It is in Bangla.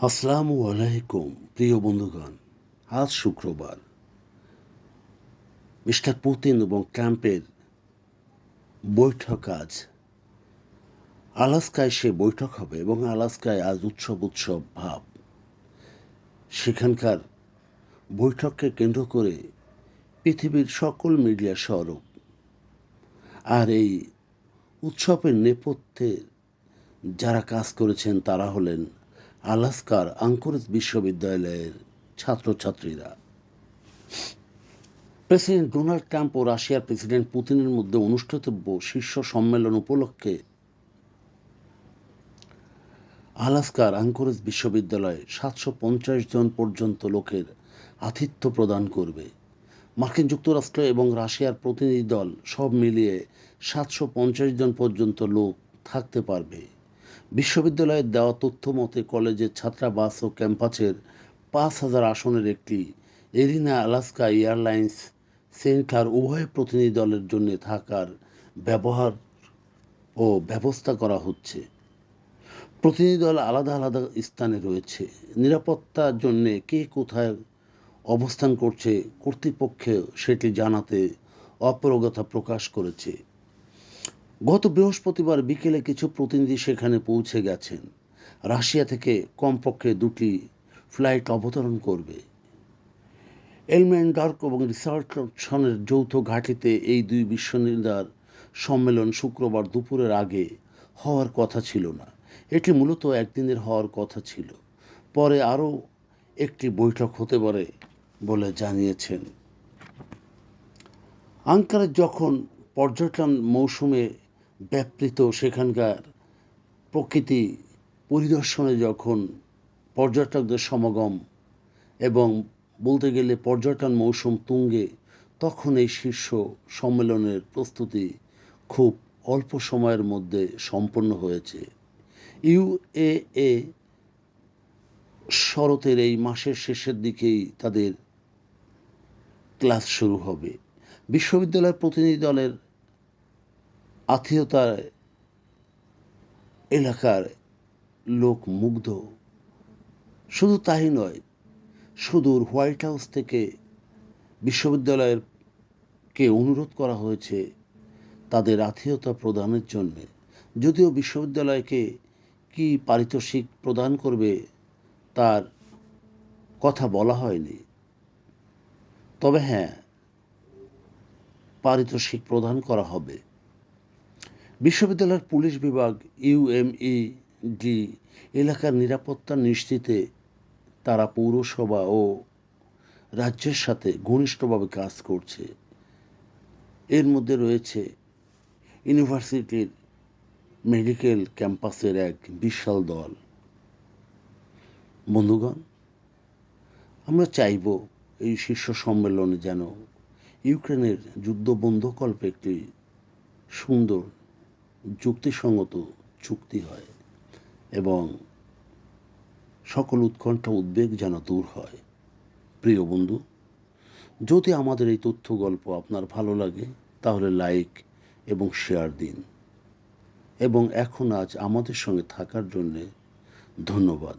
আসসালামু আলাইকুম, প্রিয় বন্ধুগণ। আজ শুক্রবার। মিস্টার পুতিন এবং ট্রাম্পের বৈঠক আজ আলাস্কায় সে বৈঠক হবে এবং আলাস্কায় আজ উৎসব উৎসব ভাব। সেখানকার বৈঠককে কেন্দ্র করে পৃথিবীর সকল মিডিয়া স্বরূপ আর এই উৎসবের নেপথ্যে যারা কাজ করেছেন তারা হলেন আলাস্কার আঙ্কুরেজ বিশ্ববিদ্যালয়ের ছাত্রছাত্রীরা। প্রেসিডেন্ট ডোনাল্ড ট্রাম্প ও রাশিয়ার প্রেসিডেন্ট পুতিনের মধ্যে অনুষ্ঠিতব্য শীর্ষ সম্মেলন উপলক্ষে আলাস্কার আঙ্কুরেজ বিশ্ববিদ্যালয়ে সাতশো পঞ্চাশ জন পর্যন্ত লোকের আতিথ্য প্রদান করবে। মার্কিন যুক্তরাষ্ট্র এবং রাশিয়ার প্রতিনিধি দল সব মিলিয়ে সাতশো পঞ্চাশ জন পর্যন্ত লোক থাকতে পারবে। বিশ্ববিদ্যালয়ের দেওয়া তথ্য মতে কলেজের ছাত্রাবাস ও ক্যাম্পাসের পাঁচ হাজার আসনের একটি এরিনা আলাস্কা এয়ারলাইন্স সেন্টার উভয় প্রতিনিধি দলের জন্য থাকার ব্যবহার ও ব্যবস্থা করা হচ্ছে। প্রতিনিধি দল আলাদা আলাদা স্থানে রয়েছে। নিরাপত্তার জন্যে কে কোথায় অবস্থান করছে কর্তৃপক্ষে সেটি জানাতে অপারগতা প্রকাশ করেছে। গত বৃহস্পতিবার বিকেলে কিছু প্রতিনিধি সেখানে পৌঁছে গেছেন। রাশিয়া থেকে কমপক্ষে দুটি ফ্লাইট অবতরণ করবে। এলম্যান ডার্ক এবং রিসার্চনের যৌথ ঘাঁটিতে এই দুই বিশ্বনির্দার সম্মেলন শুক্রবার দুপুরের আগে হওয়ার কথা ছিল না। এটি মূলত একদিনের হওয়ার কথা ছিল। পরে আরও একটি বৈঠক হতে পারে বলে জানিয়েছেন। আঙ্কারে যখন পর্যটন মৌসুমে ব্যাপৃত সেখানকার প্রকৃতি পরিদর্শনে যখন পর্যটকদের সমাগম এবং বলতে গেলে পর্যটন মৌসুম তুঙ্গে, তখন এই শীর্ষ সম্মেলনের প্রস্তুতি খুব অল্প সময়ের মধ্যে সম্পন্ন হয়েছে। ইউএএ শরতের এই মাসের শেষের দিকেই তাদের ক্লাস শুরু হবে। বিশ্ববিদ্যালয়ের প্রতিনিধি দলের আত্মীয়তার এলাকার লোক মুগ্ধ। শুধু তাই নয় সুদূর হোয়াইট হাউস থেকে বিশ্ববিদ্যালয়ের কে অনুরোধ করা হয়েছে তাদের আত্মীয়তা প্রদানের জন্যে। যদিও বিশ্ববিদ্যালয়কে কি পারিতোষিক প্রদান করবে তার কথা বলা হয়নি। তবে হ্যাঁ পারিতোষিক প্রদান করা হবে। বিশ্ববিদ্যালয়ের পুলিশ বিভাগ ইউএমইডি এলাকার নিরাপত্তা নিশ্চিতে তারা পৌরসভা ও রাজ্যের সাথে ঘনিষ্ঠভাবে কাজ করছে। এর মধ্যে রয়েছে ইউনিভার্সিটির মেডিকেল ক্যাম্পাসের এক বিশাল দল। বন্ধুগণ, আমরা চাইব এই শীর্ষ সম্মেলনে যেন ইউক্রেনের যুদ্ধ বন্ধকল্পে একটি সুন্দর যুক্তিসঙ্গত চুক্তি হয় এবং সকল উৎকণ্ঠা উদ্বেগ যেন দূর হয়। প্রিয় বন্ধু, যদি আমাদের এই তথ্য গল্প আপনার ভালো লাগে, তাহলে লাইক এবং শেয়ার দিন। এবং এখন আজ আমাদের সঙ্গে থাকার জন্যে ধন্যবাদ।